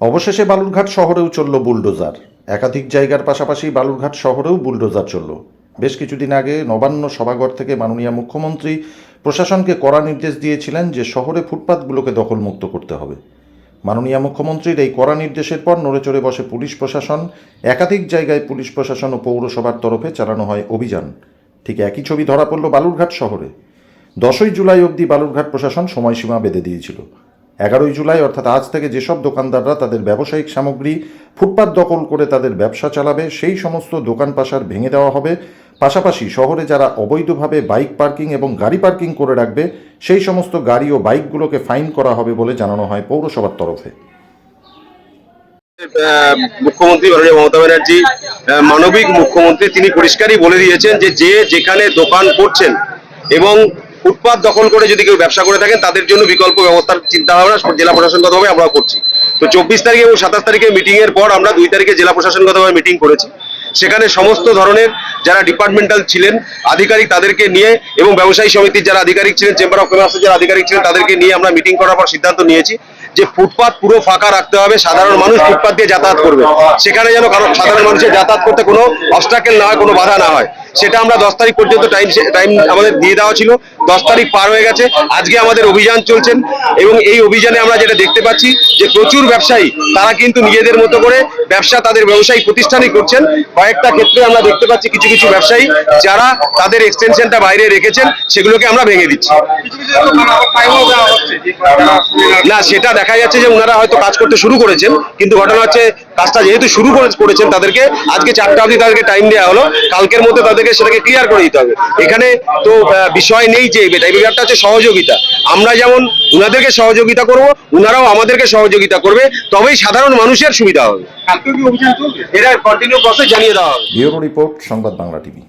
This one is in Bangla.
অবশেষে বালুরঘাট শহরেও চলল বুলডোজার। একাধিক জায়গার পাশাপাশি বালুরঘাট শহরেও বুলডোজার চলল। বেশ কিছুদিন আগে নবান্ন সভাঘর থেকে মাননীয় মুখ্যমন্ত্রী প্রশাসনকে কড়া নির্দেশ দিয়েছিলেন যে শহরে ফুটপাতগুলোকে দখলমুক্ত করতে হবে। মাননীয় মুখ্যমন্ত্রীর এই কড়া নির্দেশের পর নড়েচড়ে বসে পুলিশ প্রশাসন, একাধিক জায়গায় পুলিশ প্রশাসন ও পৌরসভার তরফে চালানো হয় অভিযান। ঠিক একই ছবি ধরা পড়ল বালুরঘাট শহরে। দশই জুলাই অবধি বালুরঘাট প্রশাসন সময়সীমা বেঁধে দিয়েছিল। এগারোই জুলাই, অর্থাৎ আজ থেকে যেসব দোকানদাররা তাদের ব্যবসায়িক সামগ্রী, ফুটপাত দখল করে তাদের ব্যবসা চালাবে, সেই সমস্ত দোকান পাশার ভেঙে দেওয়া হবে। পাশাপাশি শহরে যারা অবৈধভাবে বাইক পার্কিং এবং গাড়ি পার্কিং করে রাখবে, সেই সমস্ত গাড়ি ও বাইকগুলোকে ফাইন করা হবে বলে জানানো হয় পৌরসভার তরফে। মুখ্যমন্ত্রী মাননীয় মমতা ব্যানার্জি মানবিক মুখ্যমন্ত্রী তিনি পরিষ্কারই বলে দিয়েছেন যে যে যেখানে দোকান করছেন এবং ফুটপাত দখল করে যদি কেউ ব্যবসা করে থাকেন, তাদের জন্য বিকল্প ব্যবস্থার চিন্তা ভাবনা জেলা প্রশাসনগতভাবে আমরা করছি। তো চব্বিশ তারিখ এবং সাতাশ তারিখে মিটিং এর পর আমরা দুই তারিখে জেলা প্রশাসনগতভাবে মিটিং করেছি। সেখানে সমস্ত ধরনের যারা ডিপার্টমেন্টাল ছিলেন, আধিকারিক তাদেরকে নিয়ে এবং ব্যবসায়ী সমিতির যারা আধিকারিক ছিলেন চেম্বার অফ কমার্সের যারা আধিকারিক ছিলেন, তাদেরকে নিয়ে আমরা মিটিং করার পর সিদ্ধান্ত নিয়েছি যে ফুটপাত পুরো ফাঁকা রাখতে হবে, সাধারণ মানুষ ফুটপাত দিয়ে যাতায়াত করবে। সেখানে যেন কারও সাধারণ মানুষের যাতায়াত করতে কোনো অবস্টাকেল না হয়, কোনো বাধা না হয়। সেটা আমরা দশ তারিখ পর্যন্ত টাইম টাইম আমাদের দিয়ে দেওয়া ছিল। দশ তারিখ পার হয়ে গেছে। আজকে আমাদের অভিযান চলছেন এবং এই অভিযানে আমরা যেটা দেখতে পাচ্ছি যে প্রচুর ব্যবসায়ী, তারা কিন্তু নিজেদের মতো করে ব্যবসা তাদের ব্যবসায়িক প্রতিষ্ঠানই করছেন। কয়েকটা ক্ষেত্রে আমরা দেখতে পাচ্ছি কিছু কিছু ব্যবসায়ী যারা তাদের এক্সটেনশনটা বাইরে রেখেছেন, সেগুলোকে আমরা ভেঙে দিচ্ছি। না, সেটা দেখা যাচ্ছে যে ওনারা হয়তো কাজ করতে শুরু করেছেন, কিন্তু ঘটনা হচ্ছে কাজটা যেহেতু শুরু করে- করেছেন তাদেরকে, আজকে চারটা অবধি তাদেরকে টাইম দেওয়া হলো। কালকের মধ্যে তাদেরকে সেটাকে ক্লিয়ার করে দিতে হবে। এখানে তো বিষয় নেই যে এটা এই ব্যাপারটা হচ্ছে সহযোগিতা। আমরা যেমন উনাদেরকে সহযোগিতা করব উনারাও আমাদেরকে সহযোগিতা করবে তবেই সাধারণ মানুষের সুবিধা হবে। এটা কন্টিনিউ প্রসেস জানিয়ে দেওয়া হবে। ব্যুরো রিপোর্ট সংবাদ বাংলা টিভি।